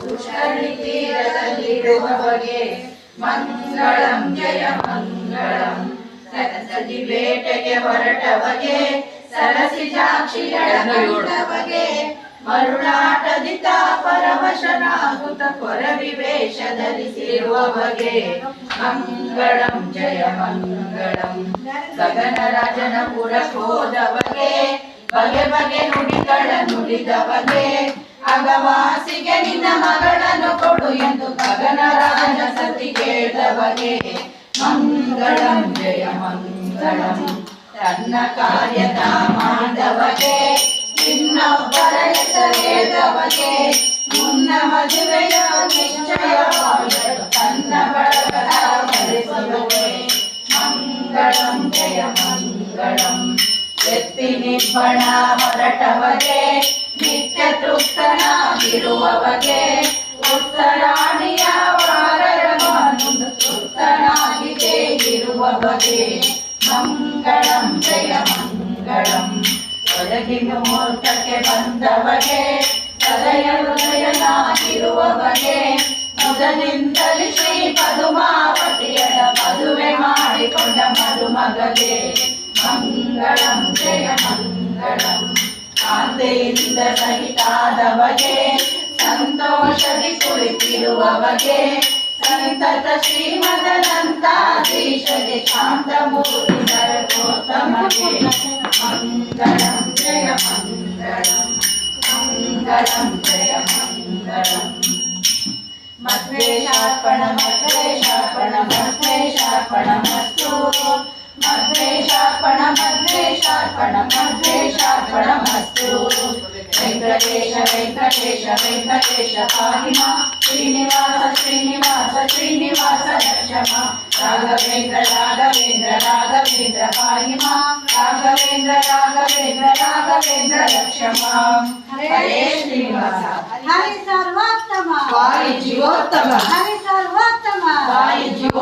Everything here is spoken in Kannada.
ದುಷ್ಟನಿ ತೀರದಲ್ಲಿರುವ ಬಗೆ ಮಂಗಳಂ ಜಯ ಮಂಗಳಂ ಸರಸದಿ ಬೇಟೆಗೆ ಹೊರಟವಗೆ ಸರಸಿ ಸಾಕ್ಷಿಯಳಗೆ ಮರುಳಾಟದಿ ಪರವಶನಾಗುತ್ತ ಕೊರವಿ ವೇಷ ಧರಿಸಿರುವ ಬಗೆ ಮಂಗಳಂ ಜಯ ಮಂಗಳಂ ಗಗನರಾಜನ ಪುರಕೋದವಗೆ ಬಗೆ ಬಗೆ ನುಡಿಗಳ ನುಡಿದವನೇ. ಅಗವಾಸಿಗೆ ನಿನ್ನ ಮಗಳನ್ನು ಕೊಡು ಎಂದು ಗಗನರಾಜ ಸತಿ ಕೇಳಿದವಗೆ ಮಂಗಳಂ ಜಯ ಮಂಗಳಂ. ತನ್ನ ಕಾರ್ಯದ ಮಾಡಿದವಗೆ ಇನ್ನೊಬ್ಬರ ಹೆಸರೇದವಗೆ ಮುನ್ನ ಮದುವೆಯ ನಿಶ್ಚಯ ತನ್ನ ಬಳಗದ ಮಂಗಳಂ ಜಯ, ಮಂಗಳಂ. ಎತ್ತಿನಿಬ್ಬಣ ಹೊರಟವಗೆ, ನಿತ್ಯ ತೃಪ್ತನಾಗಿರುವವಗೆ. ಉತ್ತರಾಣಿಯ ವಾರರವನ್ನು ತೃಪ್ತನಾಗಿದೆ ಇರುವವಗೆ. ಮಂಗಳಂ, ಜಯ ಮಂಗಳಂ. ಒದಗಿನ ಮುಹೂರ್ತಕ್ಕೆ ಬಂದವಗೆ, ಸದಯ ಹೃದಯನಾಗಿರುವವಗೆ. ಮೊದಲಿಂದಲೇ ಶ್ರೀ ಪದುಮಾವತಿಯ ಮದುವೆ ಮಾಡಿಕೊಂಡ ಮದುಮಗಗೆ. ಮಂಗಳಂ ಜಯ ಮಂಗಳಂ ಕಾಂತೆಯಿಂದ ಸಹಿತಾದವಗೆ ಸಂತೋಷದಿ ಕುಳಿತಿರುವವಗೆ ಸಂತತ ಶ್ರೀಮದನಂತಾಧೀಶಗೆ ಶಾಂತಮೂರ್ತಿ ಸರ್ವೋತ್ತಮಗೆ ಮಂಗಳಂ ಜಯ ಮಂಗಳಂ ಮಂಗಳಂ ಜಯ ಮಂಗಳಂ ಮಧ್ವೇಶಾರ್ಪಣ ಮಧ್ವೇಶಾರ್ಪಣ ಮಧ್ವೇಶಾರ್ಪಣಮಸ್ತು भद्रेशार्पणमद्रेशार्पणमद्रेशार्पणमस्तु वेङ्कटेश वेङ्कटेश वेङ्कटेश पाहि मा श्रीनिवास श्रीनिवास श्रीनिवास रक्ष मा राघवेन्द्र राघवेन्द्र राघवेन्द्र पाहि राघवेन्द्र राघवेन्द्र राघवेन्द्र रक्ष हरे श्रीनिवास हरे सर्वोत्तम। वायु जीवोत्तम। हरे सर्वोत्तम। वायु जीव